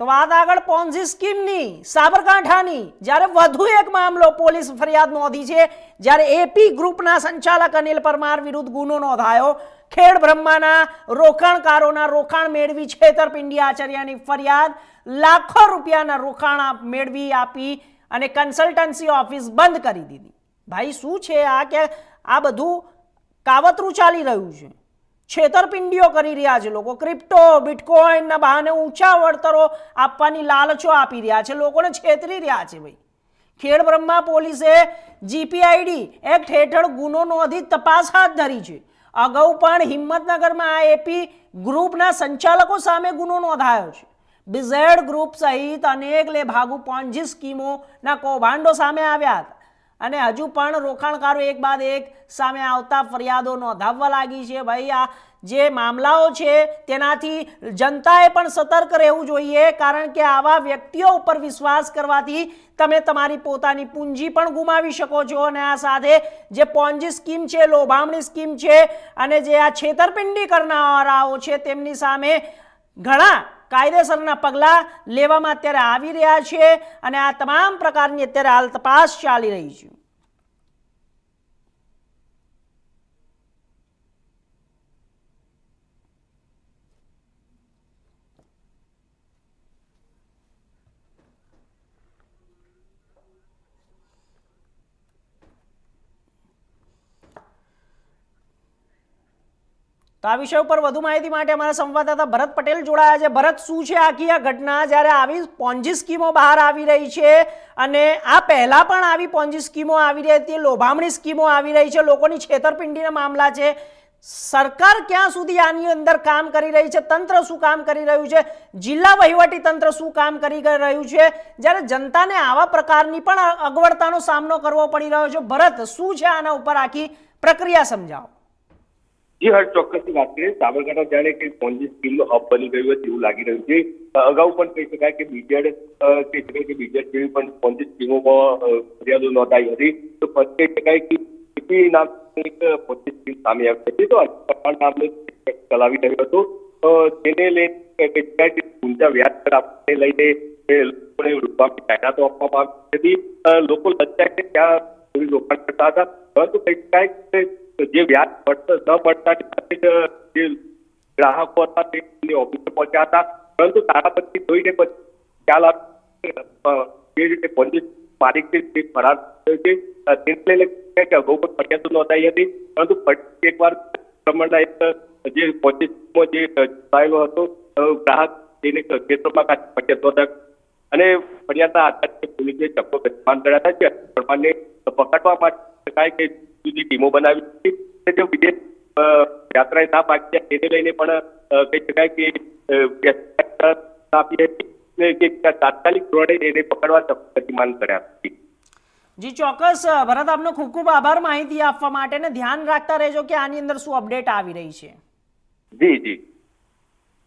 તો વાત આગળ પોન્ઝી સ્કીમની, સાબરકાંઠાની. જ્યારે વધુ એક મામલો પોલીસ ફરિયાદ નોંધી છે, જ્યારે એપી ગ્રુપના સંચાલક અનિલ પરમાર વિરુદ્ધ ગુનો નોંધાયો. ખેડ બ્રહ્માના રોકાણકારોના રોકાણ મેળવી છેતરપિંડી આચર્યાની ફરિયાદ. લાખો રૂપિયાના રોકાણ મેળવી આપી અને કન્સલ્ટન્સી ઓફિસ બંધ કરી દીધી. ભાઈ, શું છે આ કે આ બધું કાવતરું ચાલી રહ્યું છે? છેતરપિંડીઓ કરી રહ્યા છે લોકો. ક્રિપ્ટો બિટકોઇનના બહાને ઊંચા વળતરો આપવાની લાલચો આપી રહ્યા છે. લોકોને છેતરી રહ્યા છે ભાઈ. ખેડ બ્રહ્મા પોલીસે જીપીઆઈડી એક્ટ હેઠળ ગુનો નોંધી તપાસ હાથ ધરી છે. અગાઉ પણ હિંમતનગરમાં આ એપી ગ્રુપના સંચાલકો સામે ગુનો નોંધાયો છે. બિઝેડ ગ્રુપ સહિત અનેક લેભાગુ પોન્જી સ્કીમોના કૌભાંડો સામે આવ્યા હતા. અને હજુ પણ રોકાણકારો એક બાદ એક સામે આવતા ફરિયાદો નોંધાવવા લાગી છે. ભાઈ, આ જે મામલાઓ છે તેનાથી જનતાએ પણ સતર્ક રહેવું જોઈએ, કારણ કે આવા વ્યક્તિઓ ઉપર વિશ્વાસ કરવાથી તમે તમારી પોતાની પૂંજી પણ ગુમાવી શકો છો. અને આ સાથે જે પોન્જી સ્કીમ છે, લોભામણી સ્કીમ છે અને જે આ છેતરપિંડી કરનારાઓ છે, તેમની સામે ઘણા કાયદેસરના પગલાં લેવામાં અત્યારે આવી રહ્યા છે અને આ તમામ પ્રકારની અત્યારે હાલ તપાસ ચાલી રહી છે. તો આ વિષય ઉપર વધુ માહિતી માટે અમારા સંવાદદાતા ભરત પટેલ જોડાયા છે. ભરત, શું છે આખી આ ઘટના? જ્યારે આવી પોન્જી સ્કીમો બહાર આવી રહી છે અને આ પહેલા પણ આવી પોન્જી સ્કીમો આવી રહી હતી, લોભામણી સ્કીમો આવી રહી છે, લોકોની છેતરપિંડીના મામલા છે. સરકાર ક્યાં સુધી આની અંદર કામ કરી રહી છે? તંત્ર શું કામ કરી રહ્યું છે? જિલ્લા વહીવટી તંત્ર શું કામ કરી રહ્યું છે? જ્યારે જનતાને આવા પ્રકારની પણ અગવડતાનો સામનો કરવો પડી રહ્યો છે. ભરત, શું છે આના ઉપર આખી પ્રક્રિયા સમજાવો? જી હર્ષ ચોક્કસની વાત કરીએ સાબરકાંઠા જાણે કે પોન્જી સ્કીમનો હબ બની ગયું હોય તેવું લાગી રહ્યું છે અ, અગાઉ પણ કહી શકાય કે બીજેડ કહી શકાય કે બીજેડ જેવી પણ પોન્જી સ્કીમોમાં અ, ફરિયાદો નોંધાઈ હતી તો પછી કહી શકાય કે એપી નામની એક પોન્જી સ્કીમ સામે આવી હતી તો અનિલ પરમાર નામનો એક ચલાવી રહ્યો હતો અ, તેને લઈને કહી શકાય કે ઊંચા વ્યાજ દર આપવાને લઈને એ લોકોને રૂપાની જાહેરાતો આપવામાં આવી હતી અ, લોકો લજાય કે ત્યાં થોડી રોકાણ કરતા હતા પરંતુ કંઈક શકાય જે વ્યાજ મળતા ન સાથે જે ગ્રાહકો હતા તે ઓફિસે પહોંચ્યા હતા. પરંતુ તારા પછી જોઈને પછી ખ્યાલ આવ્યો જે રીતે પોલીસ માલિક જે ફરાર થયો છે તેને લઈને કંઈક અગાઉ પણ ફરિયાદો નોંધાઈ હતી. પરંતુ ફરી એકવાર પ્રમાણના એક જે પોલીસમાં જે જોડાયેલો હતો ગ્રાહક તેને ક્ષેત્રમાં ફરિયાદ નોંધાવી. અને ફરિયાદના આધારે પોલીસે ચક્કો ગતિમાન કર્યા હતા. જે પરમારને પકડવા માટે શકાય કઈ જુદી ટીમો બનાવી અને જો વિદેશ યાત્રાએ ના પાકી તેને લઈને પણ કહી શકાય કે અ, વ્યસ્ત આપી હતી ને કે તાત્કાલિક ધોરણે એને પકડવા ગતિમાન કર્યા હતી. જી ચોક્કસ. ભરત આપનો ખૂબ ખૂબ આભાર માહિતી આપવા માટે ને ધ્યાન રાખતા રહેજો કે આની અંદર શું અપડેટ આવી રહી છે. જી જી.